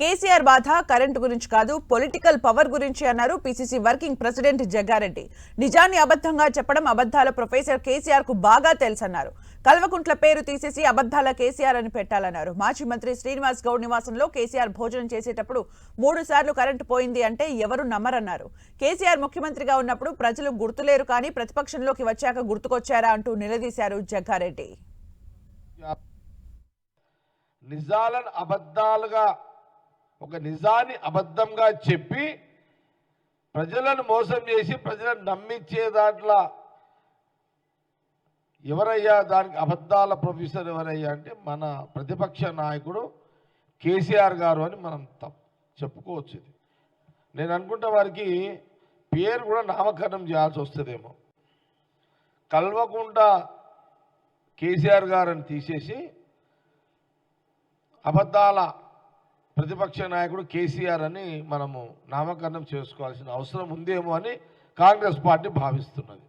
కేసీఆర్ బాధ కరెంటు గురించి కాదు పొలిటికల్ పవర్ గురించి అన్నారు పిసిసి వర్కింగ్ ప్రెసిడెంట్ జగ్గారెడ్డి. నిజాన్ని అబద్ధంగా చెప్పడం అబద్ధాల ప్రొఫెసర్ కేసీఆర్కు బాగా తెలుసన్నారు. కల్వకుంట్ల పేరు తీసేసి అబద్ధాల కేసీఆర్ అని పెట్టాలన్నారు. మాజీ మంత్రి శ్రీనివాస్ గౌడ్ నివాసంలో కేసీఆర్ భోజనం చేసేటప్పుడు మూడు సార్లు కరెంటు పోయింది అంటే ఎవరు నమ్మరన్నారు. కేసీఆర్ ముఖ్యమంత్రిగా ఉన్నప్పుడు ప్రజలు గుర్తులేరు కానీ ప్రతిపక్షంలోకి వచ్చాక గుర్తుకొచ్చారా అంటూ నిలదీశారు జగ్గారెడ్డి. నిజాలను అబద్ధాలుగా ఒక నిజాన్ని అబద్ధంగా చెప్పి ప్రజలను మోసం చేసి ప్రజలను నమ్మించే దాంట్లో ఎవరయ్యా? దానికి అబద్ధాల ప్రొఫెసర్ ఎవరయ్యా అంటే మన ప్రతిపక్ష నాయకుడు కేసీఆర్ గారు అని మనం చెప్పుకోవచ్చు ఇది. నేను అనుకుంటే వారికి పేరు కూడా నామకరణం చేయాల్సి వస్తుందేమో. కల్వకుంట కేసీఆర్ గారిని తీసేసి అబద్ధాల ప్రతిపక్ష నాయకుడు కేసీఆర్ అని మనము నామకరణం చేసుకోవాల్సిన అవసరం ఉందేమో అని కాంగ్రెస్ పార్టీ భావిస్తున్నది.